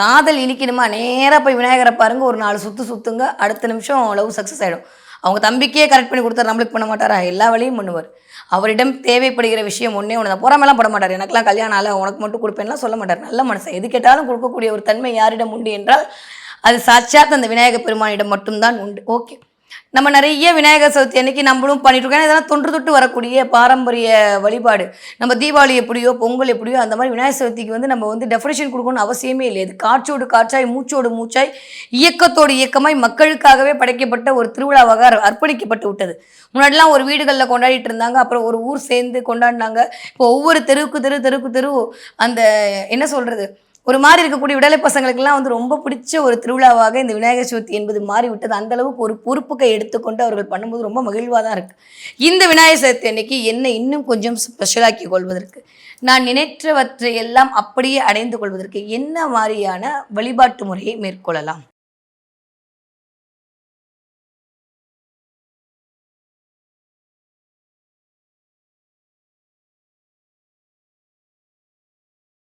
காதல் இனிக்கணுமா? நேராக போய் விநாயகரை பாருங்க ஒரு நாலு சுற்று சுற்றுங்க அடுத்த நிமிஷம் லவ் சக்ஸஸ் ஆகிடும் அவங்க தம்பிக்கே கரெக்ட் பண்ணி கொடுத்தா நம்மளுக்கு பண்ண மாட்டாரா? எல்லா வேலையும் பண்ணுவார். அவரிடம் தேவைப்படுகிற விஷயம் ஒன்றே ஒன்று தான் பொறாமெல்லாம் பட மாட்டார். எனக்கெல்லாம் கல்யாணம் ஆகல உனக்கு மட்டும் கொடுப்பேன்லாம் சொல்ல மாட்டார். நல்ல மனசை. எது கேட்டாலும் கொடுக்கக்கூடிய ஒரு தன்மை யாரிடம் உண்டு என்றால் அது சாட்சாத் அந்த விநாயகர் பெருமானிடம் மட்டும்தான் உண்டு. ஓகே நம்ம நிறைய விநாயகர் சதுர்த்தி அன்னைக்கு நம்மளும் பண்ணிட்டு இருக்கோம் ஏன்னா இதெல்லாம் தொன்று தொட்டு வரக்கூடிய பாரம்பரிய வழிபாடு. நம்ம தீபாவளி எப்படியோ பொங்கல் எப்படியோ அந்த மாதிரி விநாயகர் சதுர்த்திக்கு வந்து நம்ம வந்து டெஃபினேஷன் கொடுக்கணும்னு அவசியமே இல்லை. இது காற்றோடு காற்றாய் மூச்சோடு மூச்சாய் இயக்கத்தோடு இயக்கமாய் மக்களுக்காகவே படைக்கப்பட்ட ஒரு திருவிழாவாக அர்ப்பணிக்கப்பட்டு விட்டது. முன்னாடிலாம் ஒரு வீடுகளில் கொண்டாடிட்டு இருந்தாங்க. அப்புறம் ஒரு ஊர் சேர்ந்து கொண்டாடினாங்க. இப்போ ஒவ்வொரு தெருவுக்கு தெரு தெருவுக்கு தெரு அந்த என்ன சொல்றது ஒரு மாதிரி இருக்கக்கூடிய விடலை பசங்களுக்கெல்லாம் வந்து ரொம்ப பிடிச்ச ஒரு திருவிழாவாக இந்த விநாயகர் சதுர்த்தி என்பது மாறிவிட்டது. அந்த அளவுக்கு ஒரு பொறுப்புக்கை எடுத்துக்கொண்டு அவர்கள் பண்ணும்போது ரொம்ப மகிழ்வாக தான் இருக்கு. இந்த விநாயகர் சதுர்த்தி அன்னைக்கு என்னை இன்னும் கொஞ்சம் ஸ்பெஷலாக்கி கொள்வதற்கு நான் நினைத்தவற்றை எல்லாம் அப்படியே அடைந்து கொள்வதற்கு என்ன மாதிரியான வழிபாட்டு முறையை மேற்கொள்ளலாம்?